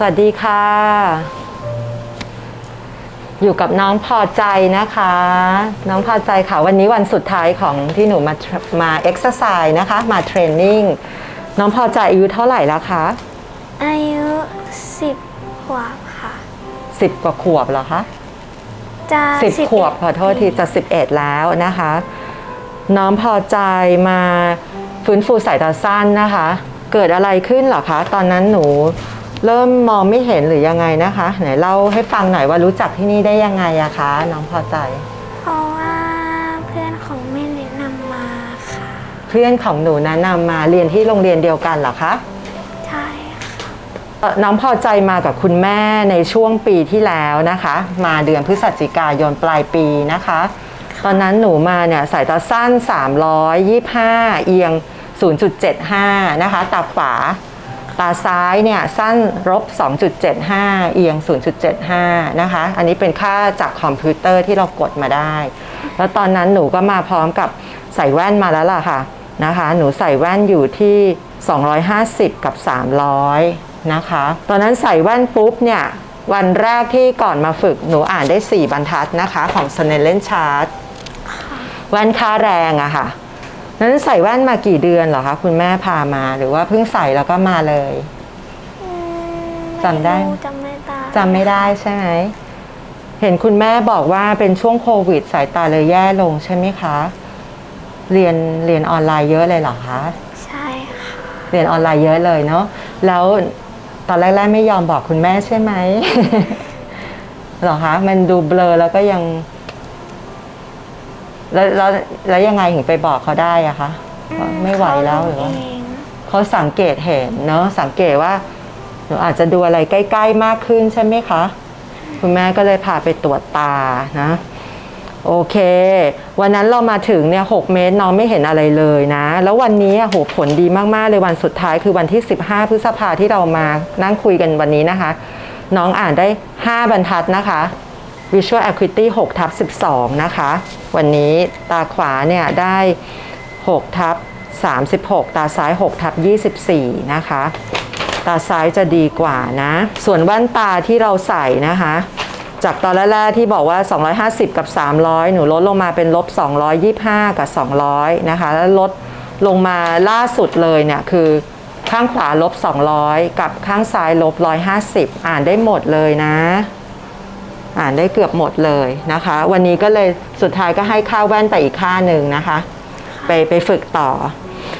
สวัสดีค่ะ อยู่กับน้องพอใจนะคะ น้องพอใจค่ะ วันนี้วันสุดท้ายของที่หนูมามาเอ็กซ์ไซส์นะคะ มาเทรนนิ่งน้องพอใจอายุเท่าไหร่แล้วคะ อายุสิบขวบค่ะสิบกว่าขวบเหรอคะจะสิบ11ขวบขอโทษทีจะสิบเอ็ดแล้วนะคะ น้องพอใจมาฟื้นฟูสายตาสั้นนะคะ เกิดอะไรขึ้นเหรอคะ ตอนนั้นหนู เริ่มมองไม่เห็นหรือยังไงนะคะ ไหนเล่าให้ฟังหน่อยว่ารู้จักที่นี่ได้ยังไงอะคะ น้องพอใจ เพราะว่าเพื่อนของแม่แนะนำมาค่ะ เพื่อนของหนูแนะนำมาเรียนที่โรงเรียนเดียวกันเหรอคะใช่ค่ะเอ่อน้องพอใจมากับคุณแม่ในช่วงปีที่แล้วนะคะ มาเดือนพฤศจิกายนปลายปีนะคะ ตอนนั้นหนูมาเนี่ยสายตาสั้น 325 เอียง 0.75 นะคะตาขวา ตาซ้ายเนี่ยสั้นลบ2.75 เอียง 0.75 นะคะ อันนี้เป็นค่าจากคอมพิวเตอร์ที่เรากดมาได้ แล้วตอนนั้นหนูก็มาพร้อมกับใส่แว่นมาแล้วล่ะค่ะนะคะ หนูใส่แว่นอยู่ที่ 250 กับ 300 นะคะ ตอนนั้นใส่แว่นปุ๊บเนี่ยวันแรกที่ก่อนมาฝึกหนูอ่านได้ 4 บรรทัดนะคะ ของ s n e l l e n Chart แว่นค่าแรงอะค่ะ นั้นใส่แว่นมากี่เดือนเหรอคะคุณแม่พามาหรือว่าเพิ่งใส่แล้วก็มาเลยอืมจำได้รู้จำไม่ได้จำไม่ได้ใช่ไหมเห็นคุณแม่บอกว่าเป็นช่วงโควิด สายตาเลยแย่ลงใช่ไหมคะ เรียนเรียนออนไลน์เยอะเลยเหรอคะใช่ค่ะเรียนออนไลน์เยอะเลยเนาะแล้วตอนแรกๆไม่ยอมบอกคุณแม่ใช่ไหมเหรอคะมันดูเบลอแล้วก็ยัง แล้วแล้วแล้วยังไงถึงไปบอกเขาได้อะคะว่าไม่ไหวแล้วหรือว่าเขเองเขาสังเกตเห็นเนาะสังเกตว่าหนูอาจจะดูอะไรใกล้ ๆ มากขึ้นใช่ไหมคะ คุณแม่ก็เลยพาไปตรวจตานะ โอเค วันนั้นเรามาถึงเนี่ยหเมตรน้องไม่เห็นอะไรเลยนะ แล้ววันนี้อะโหผลดีมากๆเลยวันสุดท้ายคือวันที่ 15 พฤษภาที่เรามานั่งคุยกันวันนี้นะคะ น้องอ่านได้ 5 บรรทัดนะคะ Visual Acuity 6ทับ12 นะคะ วันนี้ตาขวาเนี่ยได้6ทับ36 ตาซ้าย6ทับ24 นะคะ ตาซ้ายจะดีกว่านะ ส่วนแว่นตาที่เราใส่นะคะ จากตอนแรกๆที่บอกว่า 250 กับ 300 หนูลดลงมาเป็นลบ 225 กับ 200 นะคะ แล้วลดลงมาล่าสุดเลยเนี่ยคือข้างขวาลบ 200 กับข้างซ้ายลบ 150 อ่านได้หมดเลยนะ อ่านได้เกือบหมดเลยนะคะ วันนี้ก็เลยสุดท้ายก็ให้ค่าแว่นไปอีกค่าหนึ่งนะคะ ไปไปฝึกต่อ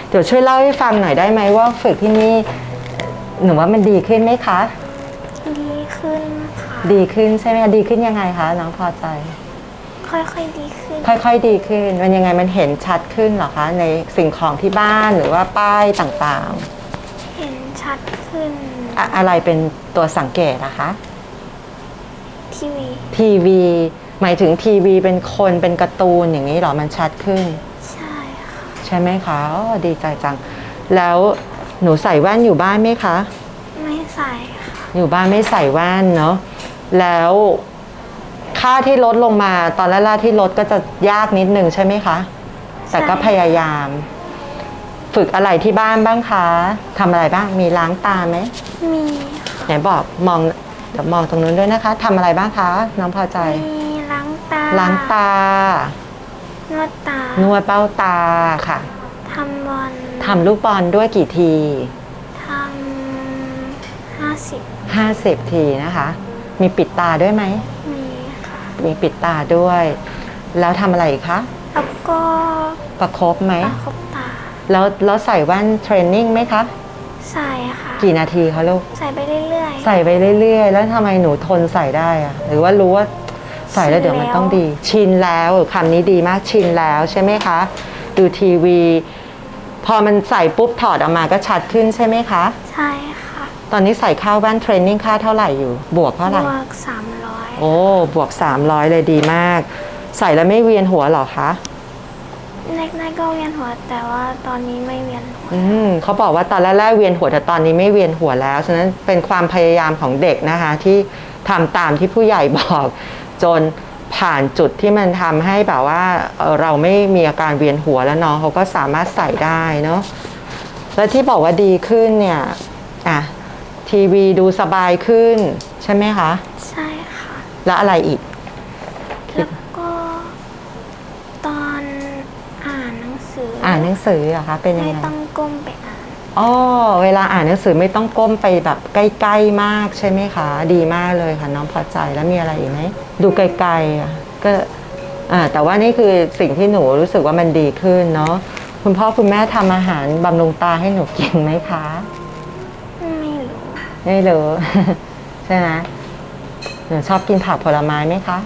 เดี๋ยวช่วยเล่าให้ฟังหน่อยได้ไหมว่าฝึกที่นี่หนูว่ามันดีขึ้นไหมคะ ดีขึ้นค่ะดีขึ้นใช่ไหมคะดีขึ้นยังไงคะน้องพอใจ ค่อยๆดีขึ้น ค่อยๆดีขึ้น มันยังไงมันเห็นชัดขึ้นเหรอคะ ในสิ่งของที่บ้านหรือว่าป้ายต่างเห็นชัดขึ้นๆอะอะไรเป็นตัวสังเกตนะคะ ทีวี ทีวี หมายถึงทีวีเป็นคนเป็นการ์ตูนอย่างนี้เหรอมันชัดขึ้น ใช่ค่ะใช่ไหมคะอ๋อดีใจจัง แล้วหนูใส่แว่นอยู่บ้านไหมคะ ไม่ใส่ค่ะอยู่บ้านไม่ใส่แว่นเนาะแล้วค่าที่ลดลงมาตอนแรกๆที่ลดก็จะยากนิดนึงใช่ไหมคะ แต่ก็ใช่พยายาม ฝึกอะไรที่บ้านบ้างคะทำอะไรบ้างมีล้างตาไหมมีไหนบอกมอง เดี๋ยวมองตรงนู้นด้วยนะคะทำอะไรบ้างคะ น้องพอใจ มีล้างตาล้างตา นวดตา นวดเบ้าตาค่ะทำบอลทำลูกบอลด้วยกี่ที ทำห้าสิบ50 ทีนะคะ มีปิดตาด้วยไหม มีค่ะ มีปิดตาด้วย แล้วทำอะไรอีกคะ แล้วก็ประคบไหม ประคบตา แล้วแล้วใส่แว่นเทรนนิ่งไหมคะ ใส่ค่ะ กี่นาทีคะลูก ใส่ไปเรื่อยใส่ไปเรื่อยๆ แล้วทำไมหนูทนใส่ได้อะหรือว่ารู้ว่าใส่แล้วเดี๋ยวมันต้องดี ชินแล้วคำนี้ดีมากชินแล้วใช่ไหมคะ ดูทีวี พอมันใส่ปุ๊บถอดออกมาก็ชัดขึ้นใช่ไหมคะๆใช่ค่ะ ตอนนี้ใส่ค่าแว่นเทรนนิ่งค่าเท่าไหร่อยู่ บวกเท่าไหร่ บวกสามร้อยโอ้ บวก 300 เลยดีมาก ใส่แล้วไม่เวียนหัวเหรอคะ แรกๆก็เวียนหัว แต่ว่าตอนนี้ไม่เวียนหัวอืมเขาบอกว่าตอนแรกๆเวียนหัวแต่ตอนนี้ไม่เวียนหัวแล้ว ฉะนั้นเป็นความพยายามของเด็กนะคะ ที่ทำตามที่ผู้ใหญ่บอก จนผ่านจุดที่มันทำให้แบบว่าเอ่อเราไม่มีอาการเวียนหัวแล้วน้องเขาก็สามารถใส่ได้เนาะแล้วที่บอกว่าดีขึ้นเนี่ยอะทีวีดูสบายขึ้น ใช่ไหมคะ ใช่ค่ะ แล้วอะไรอีก แล้วก็ตอนอ่านหนัง สือออ่านหนังสือเหรอคะเป็นยังไม่ไงต้องก้มไปอ่านอ๋อเวลาอ่านหนังสือไม่ต้องก้มไปแบบใกล้ๆมากใช่ไหมคะดีมากเลยค่ะน้องพอใจแล้วมีอะไรอีกไหมดูไกลๆอะก็อ่าแต่ว่านี่คือสิ่งที่หนูรู้สึกว่ามันดีขึ้นเนาะคุณพ่อคุณแม่ทำอาหารบำรุงตาให้หนูกินไหมคะ ไม่รู้ ไม่รู้ ใช่ไหมหนูชอบกินผักผลไม้ไหมคะ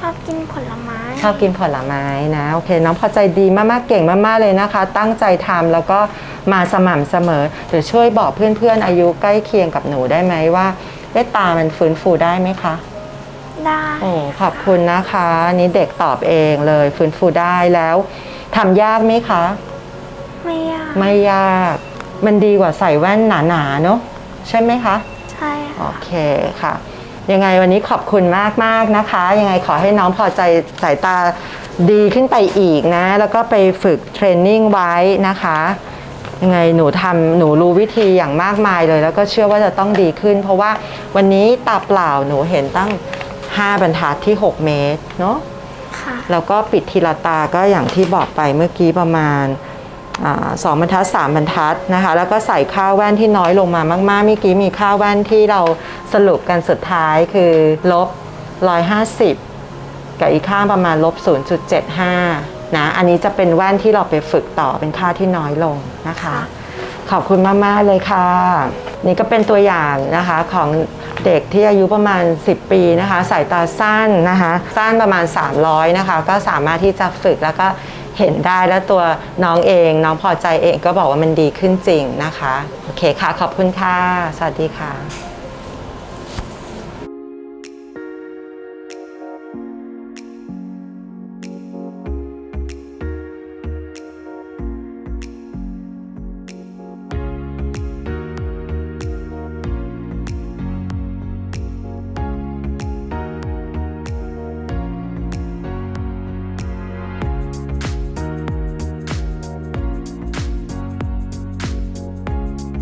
ชอบกินผลไม้ ชอบกินผลไม้นะโอเค น้องพอใจดีมากๆเก่งมากๆเลยนะคะ ตั้งใจทำแล้วก็มาสม่ำเสมอหรือช่วยบอกเพื่อนๆอายุใกล้เคียงกับหนูได้ไหมว่าได้ตามันฟื้นฟูได้ไหมคะ ได้ โอ้ขอบคุณนะคะอันนี่เด็กตอบเองเลยฟื้นฟูได้แล้วทำยากไหมคะ ไม่ยาก ไม่ยาก มันดีกว่าใส่แว่นหนาๆเนอะใช่ไหมคะ ใช่โอค่ะ เคค่ะ ยังไงวันนี้ขอบคุณมากมากๆนะคะ ยังไงขอให้น้องพอใจสายตาดีขึ้นไปอีกนะ แล้วก็ไปฝึกเทรนนิ่งไว้นะคะยังไงหนูทำหนูรู้วิธีอย่างมากมายเลย แล้วก็เชื่อว่าจะต้องดีขึ้น เพราะว่าวันนี้ตาเปล่าหนูเห็นตั้ง 5 บรรทัดที่ 6 เมตรเนาะค่ะแล้วก็ปิดทีละตาก็อย่างที่บอกไปเมื่อกี้ประมาณอา สองบรรทัดสามบรรทัดนะคะแล้วก็ใส่ค่าแว่นที่น้อยลงมามากๆเมื่อกี้มีค่าแว่นที่เราสรุปกันสุดท้ายคือลบ 150 กับอีกข้าประมาณลบ 0.75นะอันนี้จะเป็นแว่นที่เราไปฝึกต่อเป็นค่าที่น้อยลงนะคะ ขอบคุณมากๆเลยค่ะ นี่ก็เป็นตัวอย่างนะคะของเด็กที่อายุประมาณ 10 ปีนะคะ สายตาสั้นนะคะ สั้นประมาณ 300 นะคะ ก็สามารถที่จะฝึกแล้วก็เห็นได้แล้วตัวน้องเอง น้องพอใจเองก็บอกว่ามันดีขึ้นจริงนะคะ โอเคค่ะ ขอบคุณค่ะ สวัสดีค่ะ